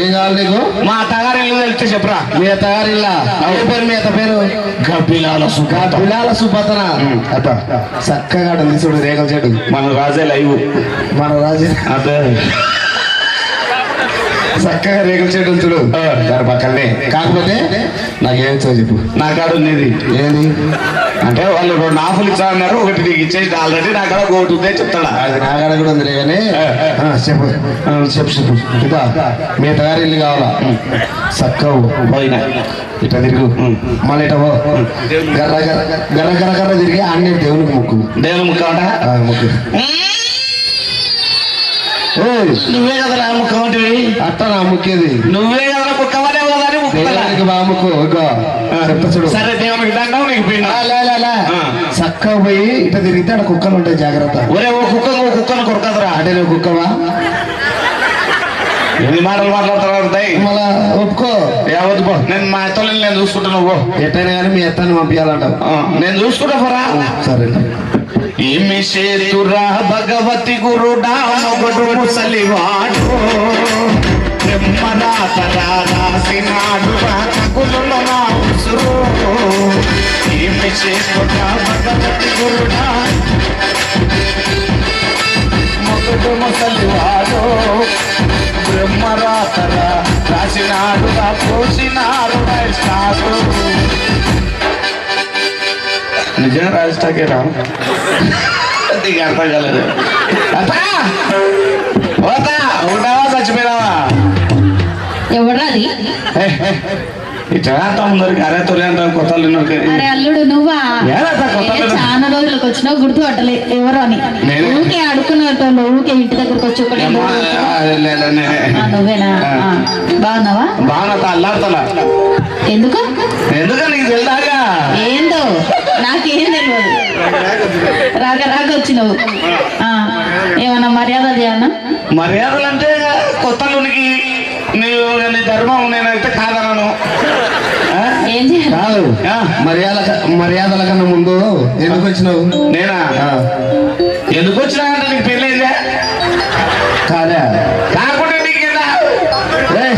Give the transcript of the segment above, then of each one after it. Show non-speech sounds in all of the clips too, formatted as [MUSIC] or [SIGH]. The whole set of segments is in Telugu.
ఏం కావాలి నీకు? మా అత్తగారి ఇల్లు తెలిస్తే చెప్పరా. మీ ఏ పేరు మీ అత్త పేరు? గబ్బిలాల సుఖాత అత్త. చక్కగా ఉంది చూడు రేగల చెట్టు. మన రాజే లైవ్. మన రాజు. అదే చక్కగా రేగల చెట్టు చూడు. దాని పక్కనే. కాకపోతే నాకేం చెప్పు. నా కాడ ఉన్నది. ఏది? అంటే వాళ్ళు రెండు ఆఫర్లు ఇచ్చా అన్నారు ఒకటి నీకు ఇచ్చేసి ఆల్రెడీ నా కాడ ఒకటి ఉందే చెప్తాడా? అది నా కాడ కూడా ఉంది కానీ చెప్పు చెప్పు చెప్పు. ఇదా మీ ఇల్లు కావాలా? చక్కవు పోయినా. ఇట్లా తిరుగు. మళ్ళీ ఇట గర్ర గర్ర గర్ర గర్ర గర్ర తిరిగి అన్ని దేవునికి ముక్కు. దేవుని ముక్కు ఏయ్, నువ్వే కదరా ముక్కమంటివి అట్ట నా ముక్కేది. నువ్వే కదరా ముక్కమనే కదా అని ముక్కలా దేవునికి బా ముక్కు ఇగో చెప్తా చూడు. సరే దేవునికి దండం నీకు పోయినా. చక్కగా పోయి ఇట తిరిగితే అక్కడ కుక్కలు ఉంటాయి జాగ్రత్త. ఒరే ఓ కుక్క ఓ కుక్కను కొరకదురా. అంటే నువ్వు కుక్కవా? ఎన్ని మాటలు మళ్ళా ఒప్పుకో. నేను మా అత్తలని నేను చూసుకుంటాను ఎట్టైనా కానీ మీ అత్తని పంపించాలంటావు. నేను చూసుకుంటా పోరా. సరే ఏమి సేతురా భగవతి గురుడా ముసలివాడు. బ్రహ్మరాతరా రాసినాడు రాకులలో నా ఉసురు ఏమి సేతురా భగవతి గురుడా మొగడు ముసలివాడు బ్రహ్మరాతరా రాసినాడు పోసినారు రాయిస్తాడు నిజంగా రాజస్థాకే రా. నీకు అర్థం కాలేదు. అత్తా! పోతా! చచ్చిపోయినావా? ఇట్లా అరే తొలి అంటాం కొత్త అరే అల్లుడు నువ్వా? కొత్త? చాలా రోజులకు వచ్చినావు గుర్తు పట్టలే ఎవరు అని? నేనే. ఊకే అడుకున్నట్టు ఊకే ఇంటి దగ్గరకు వచ్చి ఒకటే ఆ, నువ్వేనా? బాగున్నావా? బాగా అల్లాడుతున్నా. ఎందుకు? ఎందుకు నీకు తెలిదాగా? ఏందో? నాకేం తెలియదు రాక రాక వచ్చినావు. ఏమన్నా మర్యాద మర్యాదలు అంటే కొత్తలునికి నీవు నీ ధర్మం నేనైతే కాదనను. ఆ? ఏం చేయాలి? కాదు. ఆ, మర్యాద మర్యాదల కన్నా ముందు ఎందుకు వచ్చినావు? నేనా? ఎందుకు వచ్చినా అంటే నీకు పెళ్ళైందా? కాదా? కాకుండా నీకేనా ఏయ్,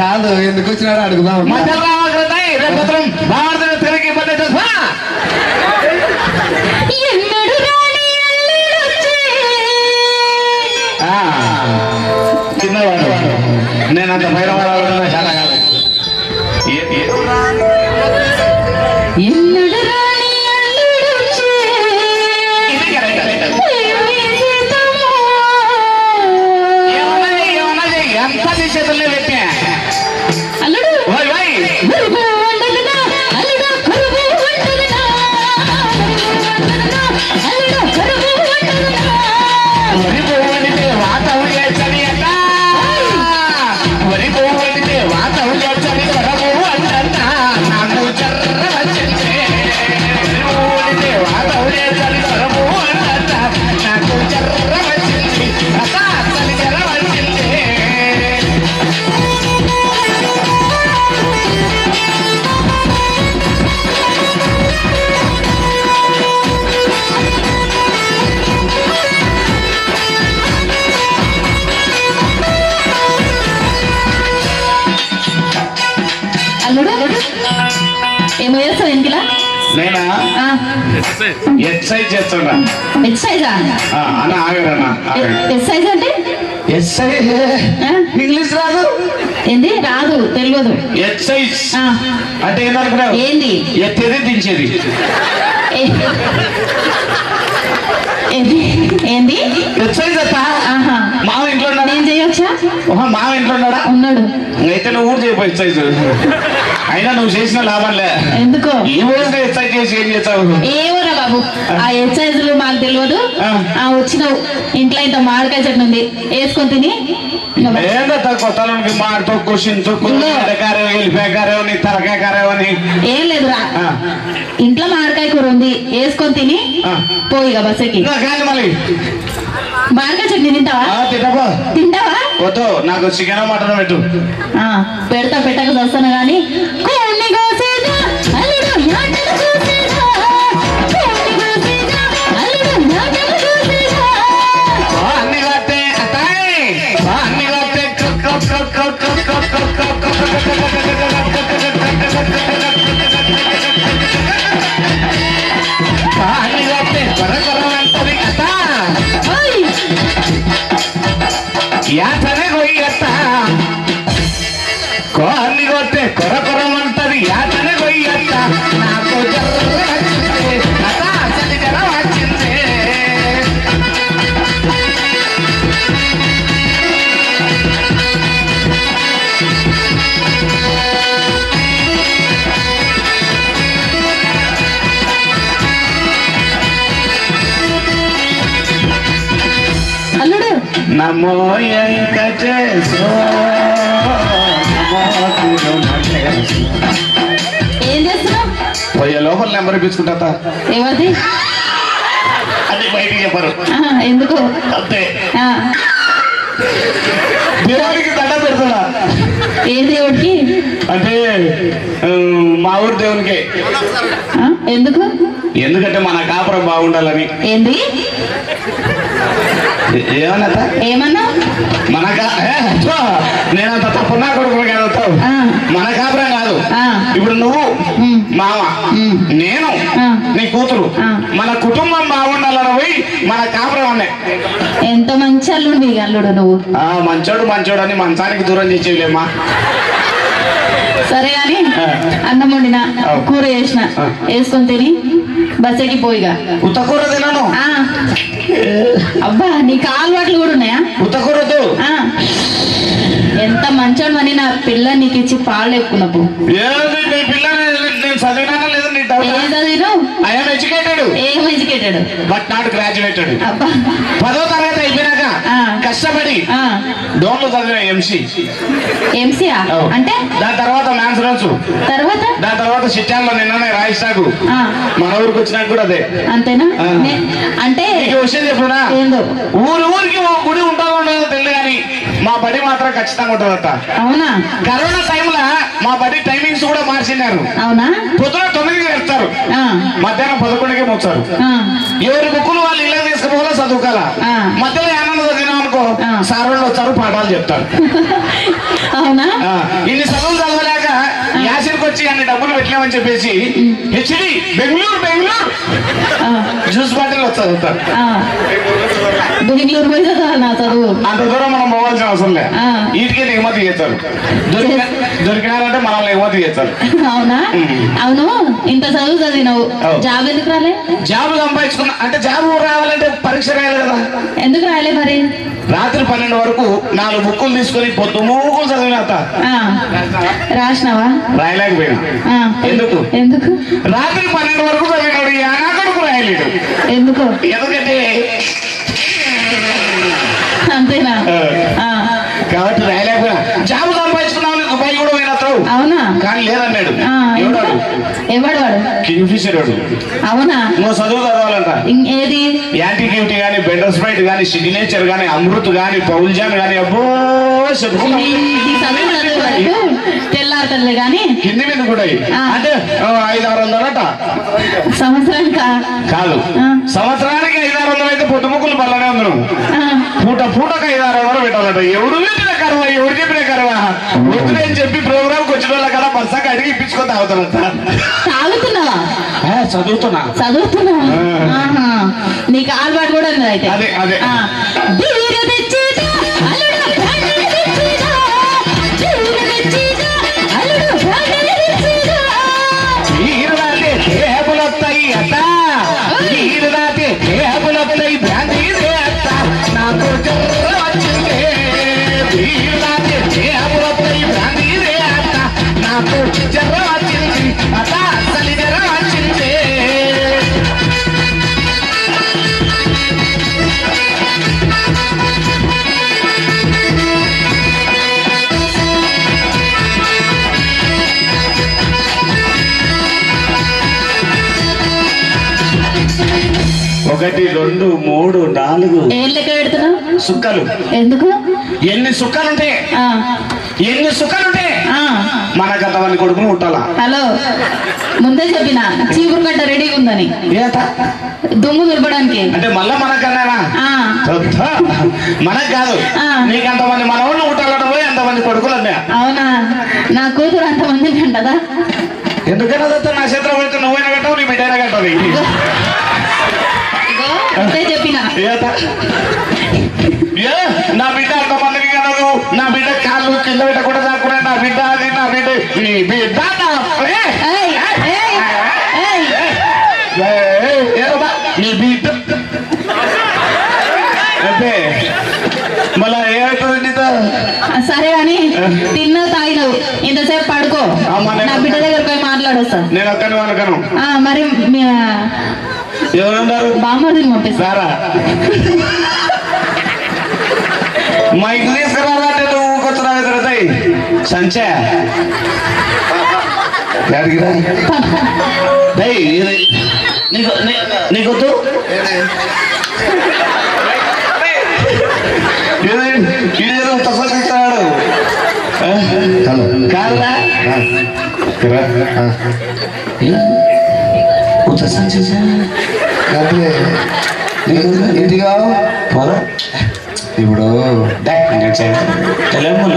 కాదు ఎందుకు వచ్చినాడు అడుగుదాం. భారత తిరిగి చిన్నవాడు. నేను అంత పైన వాడాలన్నా చాలా ఎక్సైజ్ చేస్తున్నా. ఎక్సైజా అన్న ఆగరన్న ఎక్సైజ్ అంటే? ఆ? ఇంగ్లీష్ రాదు? ఏంది? రాదు తెలియదు. ఎక్సైజ్ అంటే ఏందనుకున్నావు ఏంది? ఎత్తేది దించేది. ఏ- ఏంది? ఏంది? ఎక్సైజ్ అత్త? మావ ఇంట్లో ఉన్నాడా? నేను చేయొచ్చా? ఓహో, మావ ఇంట్లో ఉన్నాడా? ఉన్నాడు. అయితే నువ్వు కూడా చేయబో ఎక్సైజ్ అయినా నువ్వు చేసిన లాభంలే ఎందుకో? రోజున ఎక్సైజ్ చేసి ఏం చేస్తావు? బాబు. ఆ ఎక్సైజులు మాకు తెలియదు ఆ. వచ్చిన ఇంట్లో ఇంత మామిడికాయ చెట్టు ఉంది. వేసుకొని తిని. ఏం లేదురా ఇంట్లో మామిడికాయ కూర ఉంది. వేసుకొని తిని పోయి బస్సుకి. మామిడికాయ చట్నీ తింటావా? తింటావా? నాకు చికెన్ మటన్ పెట్టు. పెడతా పెట్టక వస్తాను కానీ Ya నమో వెంకటేశో. ఏం చేస్తున్నావు? పోయే లోపల నెంబర్ ఇప్పించుకుంటా ఎవరిది అది బయటికి చెప్పరు. ఎందుకు? అంతే. దేవుడికి దండ పెడుతున్నా ఏ దేవుడికి? అంటే మా ఊరు దేవునికి. ఎందుకు? ఎందుకంటే మన కాపురం బాగుండాలని. ఏంది? ఏ- ఏమన్నత ఏమన్నా మన నేనంత తప్పున్నా కొడుకులు కాదు ఆ. మన కాపురం కాదు. ఇప్పుడు నువ్వు. మామ. నేను. నీ కూతురు. మన కుటుంబం బాగుండాలని పోయి మన కాపురం అనే ఎంత మంచి అల్లుడు అల్లుడు నువ్వు ఆ మంచోడు మంచోడు అని మంచానికి దూరం చేసేవిలేమ్మా సరే ఆ. అన్నం వండిన. కూర చేసిన. వేసుకొని తిని బస్ ఎక్కిపోయిగా ఉత్తకూర తినను ఆ. అబ్బా నీకు అలవాట్లు కూడా ఉన్నాయా? ఉతకూడదు. ఎంత మంచోడమని నా పిల్ల నీకు ఇచ్చి పాలు ఎక్కున్నప్పు ఏం ఎడ్యుకేటెడ్ బట్ నాట్ గ్రాడ్యుయేటెడ్ పదో తరగతి అయిపోయిన కష్టపడి. డోన్లు చదివిన ఎంసీ ఎంసీఆ అంటే? దాని తర్వాత మ్యాథ్స్ రోజు తర్వాత? దాని తర్వాత సిట్టాన్లో నిన్ననే రాయిస్తాకు. మన ఊరికి వచ్చినాక కూడా అదే. అంతేనా? అంటే విషయం చెప్పునా? ఏందో? ఊరు ఊరికి ఓ గుడి ఉంటుందో ఉండదో తెలియదు కానీ మా బడి మాత్రం ఖచ్చితంగా ఉంటుందట. అవునా? కరోనా టైంలో మా బడి టైమింగ్స్ కూడా మార్చినారు. అవునా? పొద్దున తొమ్మిదికి వెళ్తారు. మధ్యాహ్నం పదకొండుకే మోస్తారు. ఎవరి బుక్కులు వాళ్ళు ఇళ్ళకి తీసుకుపోవాలో చదువుకోవాలా. మధ్యలో అనుకో ఆ. సార్ వాళ్ళు వచ్చారు పాఠాలు చెప్తారు అవునా? ఇన్ని చదువులు చదవలేక యాసిడ్కి వచ్చి అన్ని డబ్బులు పెట్టలేమని చెప్పేసి HD Bengaluru Bengaluru. Juice bottle చదువుతారు. బెంగళూరు పోయి చదవాలి చదువు. అంత దూరం మనం పోవాల్సిన అవసరం లే ఆ. వీటికి ఎగుమతి చేస్తారు. దొరికిన దొరికినారంటే మనల్ని ఎగుమతి చేస్తారు. అవునా? అవును ఇంత చదువు చదివినావు. జాబ్ ఎందుకు రాలే? జాబ్ సంపాదించుకున్నా. అంటే జాబ్ రావాలంటే పరీక్ష రాయాలి కదా. ఎందుకు రాలే మరి? రాత్రి పన్నెండు వరకు నాలుగు బుక్కులు తీసుకొని పొద్దు మూకులు చదివినత. రాసినావా? రాయలేకపోయినా. ఎందుకు? ఎందుకు? రాత్రి పన్నెండు వరకు చదివినాడు ఈ అనాకొడుకు రాయలేడు. ఎందుకు? ఎందుకంటే అంతేనా. కాబట్టి అవునా? కానీ లేదన్నాడు. ఎవడాడు? వాడు కింగ్ఫిషర్ వాడు. అవునా? నువ్వు చదువు చదవాలంట. ఏది? యాంటీక్యూటీ కానీ బెటర్ స్ప్రైట్ కానీ సిగ్నేచర్ కానీ అమృత్ కానీ పౌల్ జామ్ కానీ అబ్బో తెల్లారుతుంది కానీ కింది మీద కూడా అంటే ఐదు ఆరు అట సంవత్సరం కాదు. సంవత్సరం దుమ్ముకులు పల్లనే ఉన్నాం పూట పూటకు ఐదారు ఎవరు పెట్టాలంట. ఎవడు పెట్టిన కర్మ ఎవరు చెప్పిన కర్మ వద్దులేని చెప్పి ప్రోగ్రామ్కి వచ్చిన వాళ్ళ కదా బస్సాక అడిగి ఇప్పించుకొని తాగుతానంట చదువుతున్నా. చదువుతున్నా నీకు అలవాటు కూడా అదే అదే. 鲤鱼打挺挺 ఒకటి రెండు మూడు నాలుగు. ఏం లెక్క పెడుతున్నావు? సుక్కలు. ఎందుకు? ఎన్ని సుక్కలుంటే? ఎన్ని సుక్కలుంటే? ఆ, మనకు అంతమంది కొడుకులు ముట్టాలా. హలో. ముందే చెప్పిన చీపురు కట్ట రెడీగా ఉందని. దుమ్ము దులపడానికి. అంటే మళ్ళా మనకన్నానా చూద్దా. మనకు కాదు. నీకు అంతమంది మనవాళ్ళు ముట్టాలట పోయి అంతమంది కొడుకులు అన్నా అవునా? నా కూతురు అంతమంది కంటదా ఎందుకన్నా నా చేతిలో పెడితే నువ్వైనా కట్టావు నీ బిడ్డైనా కట్టావు చెప్పిన. నా బిడ్డ అంతమందిని కనదు. నా బిడ్డ కాళ్ళు కింద పెట్టకుండా దాక్కునే నా బిడ్డ అది నా బిడ్డ నీ బిడ్డ. నా అంటే మళ్ళా ఏమవుతుంది సరే అని తిన్నా తాగినావు. ఇంతసేపు పడుకో. నేను- నా బిడ్డ దగ్గర పోయి మాట్లాడొస్తా. నేను ఒక్కని అనుకను ఆ, మరి ఎవరున్నారు బామ్మర్దిని పంపిస్తా సారా మైక్ తీసుకురావాలంటే నువ్వు కూర్చున్నావు తిరుగుతాయి సంచా అడిగిరా డై ఇది నీకు నీ- నీకొద్దు ఇది ఇది ఏదో తసలు ఇస్తున్నాడు హలో కాదురా ఆ, ఉత్త సంచి అదే ఇంటిగా ఇప్పుడు తెలంగాణ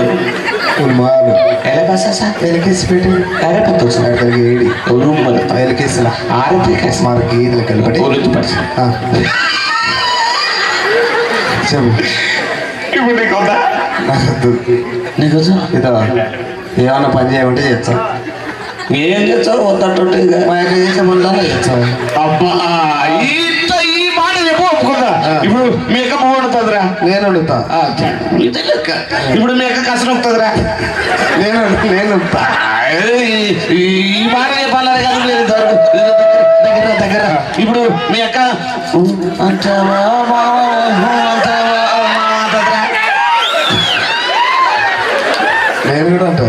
మాలు ఎలా కాసా ఎలకేసి పెట్టి. అరే పత్తు అక్కడికి ఏడి? రూమ్ ఎలకేసిన ఆరు కేసు. మాకు గీతలు కలిపి పోలీసు పరిస్థితి ఆ. చెప్పు. ఇప్పుడు నీకు ఉందా? నాకు నీకు ఇదో. ఏమన్నా పని చేయమంటే చేస్తాం ఏం చేస్తావు? వద్దట్టుంటే ఇంకా. మా యొక్క చేసే పనులలో చేస్తాం అబ్బా. అక్క కసలు వస్తుందిరా నేను నేను వండుతా ఈ ఈ మాట చెప్పాలని కాదు మీరు ఇంతవరకు. దగ్గర దగ్గర. ఇప్పుడు మీ అక్క అంటావా అంటావా. నేను కూడా అంటా?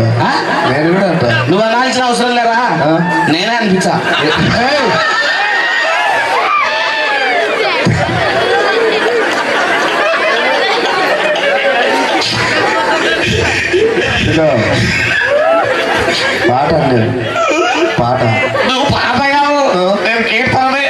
నేను కూడా అంటా. నువ్వు అనాల్సిన అవసరం లేరా? నేనే అనిపించా. పాట. పాట నువ్వు పాత కావు. నేను కీర్తనని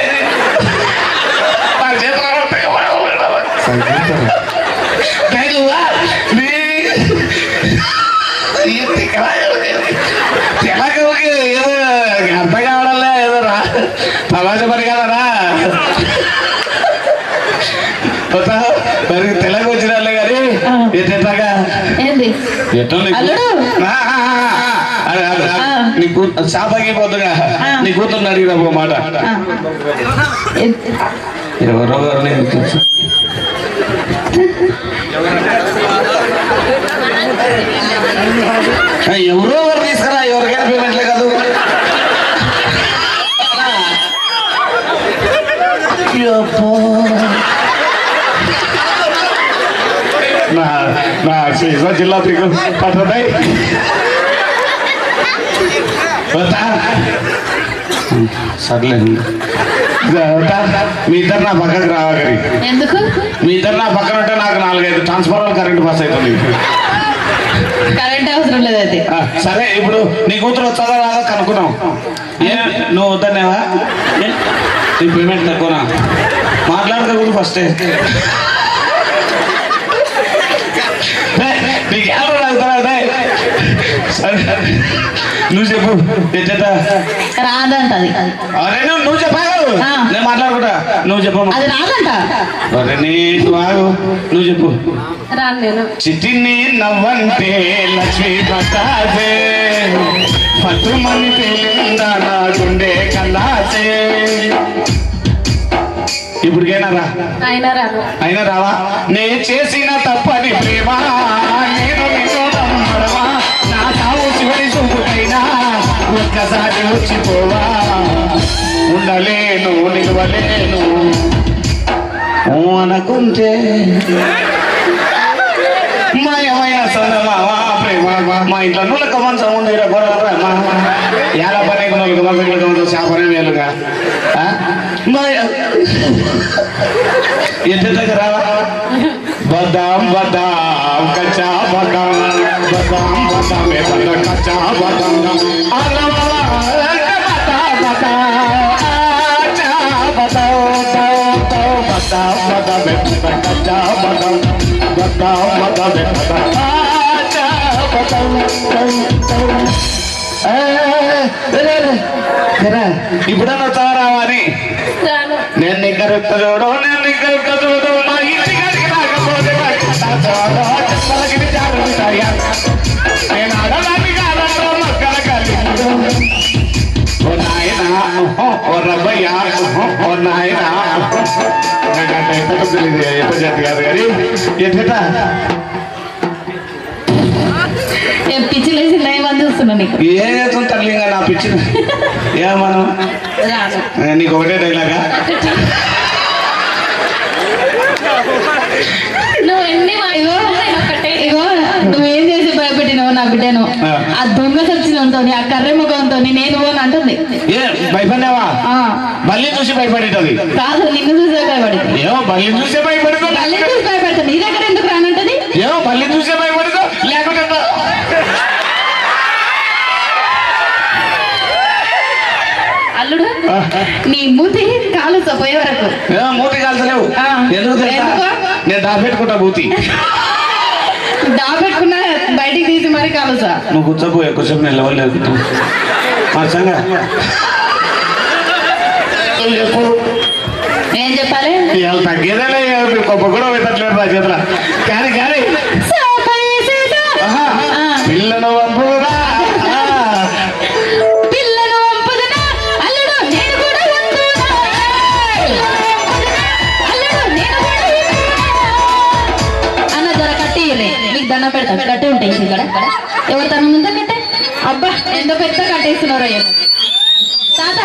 తెలకకి ఏదో అర్థం కావడంలే ఏదో రా తమాష పని కదరా మరి తెలకు వచ్చిన వాళ్ళే కానీ ఎట్టాగా ఏంది? ఎట్లా నీ కూతురు శాపకి పోతుగా ఆ. నీ కూతుర్ని అడిగిన ఒక మాట ఎవరో తెలుసు. ఎవరో ఎవరు తీసుకురా ఎవరికైనా పేమెంట్లే కాదు. నా నా జిల్లా దిగు పట్టదాయి సర్లే మీ ఇద్దరు నా పక్కకు రావాలి ఎందుకు మీ ఇద్దరు నా పక్కన ఉంటే నాకు నాలుగైదు ట్రాన్స్ఫార్మర్ కరెంట్ పాస్ అవుతుంది కరెంట్ అవసరం లేదు అయితే ఆ, సరే ఇప్పుడు నీ కూతురు వచ్చాదా రాదా కనుక్కున్నాం ఏ నువ్వు వద్దనేవా? నీ పేమెంట్ తక్కువనా మాట్లాడక కూడా ఫస్టే నీకు ఎవరు అడుగుతారా సరే నువ్వు చెప్పు ఎట్ట అరే నువ్వు నువ్వు చెప్పావు. నేను మాట్లాడుకుంటా. నువ్వు చెప్పమ్మా అది రాదంట. అరే నీ ఆగు. నువ్వు చెప్పు. చిటిని నవ్వంటే లక్ష్మీ ప్రసాదే. పట్టుమని నా గుండె కల్లాసే ఇప్పటికైనా రా. అయినా రావా? నే చేసిన తప్పని ప్రేమ. ఒక్కసారి వచ్చిపోవా ఉండలేను నిలవలేను. అనుకుంటే మాయమైన సొందమావా మా ఇంట్లో నులక మంచం ఉంది ఎలా పని నులక మంచం నులక చేపనే మేలుగా ఆ? ఎంత దగ్గర బదాం బదాం కచ్చా బదాం బదాం బదాం ఏ కచ్చా బదాం అలా బదా బదా ఆచా బదాం దాం దాం బదాం బదాం ఏ బదా కచ్చా బదాం బదాం బదాం ఏ బదా ఆచా బదాం దాం దాం ఇప్పుడన్నా తారావా అని నేను ఇక్కడ చూడు నేను ఇక్కడ చూడు మా ఇంటి కాడికి రాకపోతే మా కథ చూడు, చెప్పలకి విచారం ఉంటాయా? నేను ఆడదాన్ని కాదనరా మక్కల కలిగి. ఓ నాయనా, ఓ రబ్బయ్య, ఓ నాయనా. నాకంటే ఎక్కడ తెలియదు, ఎప్పుడు చేతి కాదు కానీ ఎట్ట ఏ పిచ్చి లేచి లైవ్ అని చూస్తున్నా నీకు. ఏ చేస్తుంది తల్లిగా నా పిచ్చిన ఏమను నీకు ఒకటే డైలాగా నువ్వు ఎన్ని ఇగో ఇగో నువ్వేం చేసి భయపెట్టినావు నా బిడ్డను? ఆ. దొంగ సచ్చినంతో ఆ కర్రె ముఖంతో నేను పోను అంటుంది. భయపడినావా? ఆ, బల్లి చూసి భయపడేటది. కాదు నిన్ను చూసే భయపడింది. ఏమో బల్లి చూసే భయపడుకో. మళ్ళీ చూసి భయపెడతాను. నీ దగ్గర ఎందుకు రానంటది? ఏమో బల్లి చూసే భయపడుకో లేకుంటే ఎంత? అల్లుడు నీ మూతి కాలు పోయే వరకు. మూతి కాల్చలేవు. ఎందుకు? నేను దాపెట్టుకుంటా మూతి. దాపెట్టుకున్నా బయటికి తీసి మరి కాలుసా నువ్వు కూర్చోపోయే కూర్చోపు నేను లేవలేదు మార్చంగా ఏం చెప్పాలి? తగ్గేదేలే గొప్ప కూడా పెట్టట్లేదు నా చేతుల. కానీ కానీ. ఆహా. ఆ. పెడతా కట్టి ఉంటాయి ఇక్కడ ఎవరు తన ముందు కట్టే అబ్బా ఎంత పెద్ద కట్టేస్తున్నారో ఏమో తాత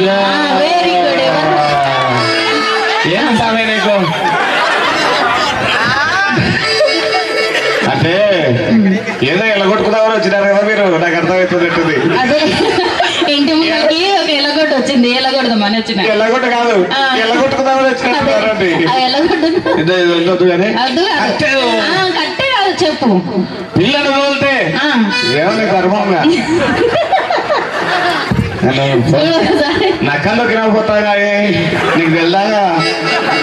యా. వచ్చిన ఎల్లగొట్ట కాదు. ఎల్లగొట్టుకుందామని వచ్చినట్టున్నారండి కానీ కట్టే. కాదు చెప్పు. తోలితే ఏమని ధర్మంగా? [LAUGHS] చూడు ఒకసారి. నక్కల్లోకి పోతా నీకు తెలుదాగా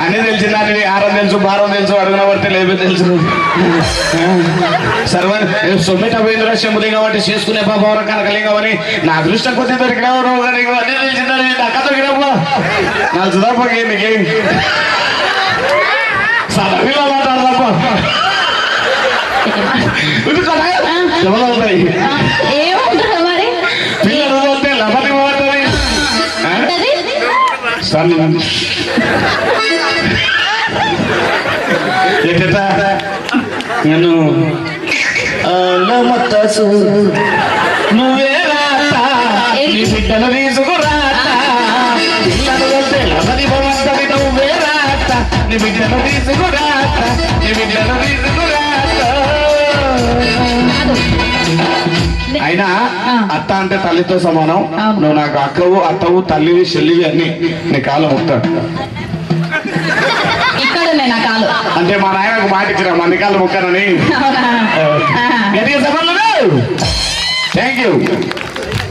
అన్ని తెలిసిందని ఆరం తెలుసు భారం తెలుసు అడుగున పడితే లేపే తెలుసు. సర్వ సొమ్మిట పోయిందిరా శంభులింగం అంటే చేసుకునే పాపం కనకలింగం అని నా అదృష్టం కొద్ది దొరికినవరు నీకు అన్ని తెలిసిందని నక్క దొరికినప్పుడు నా సుధాపకి నీకు. సడవిలో మాట్లాడదాప. ఇది కదా చెమలు నేను మత్తసు నువ్వే రాత. నీ బిడ్డను తీసుకురాత పిల్లలు వస్తే లభని పోతుంది నువ్వే రాత. నీ బిడ్డను తీసుకురాత నీ బిడ్డను తీసుకురాత అయినా. అత్త అంటే తల్లితో సమానం. నువ్వు నాకు అక్కవు అత్తవు తల్లివి చెల్లివి అన్ని నీ కాలం ముక్తాడు అంటే మా నాయనకు మాట ఇచ్చిన మంది కాళ్ళు ముక్కానని. Thank you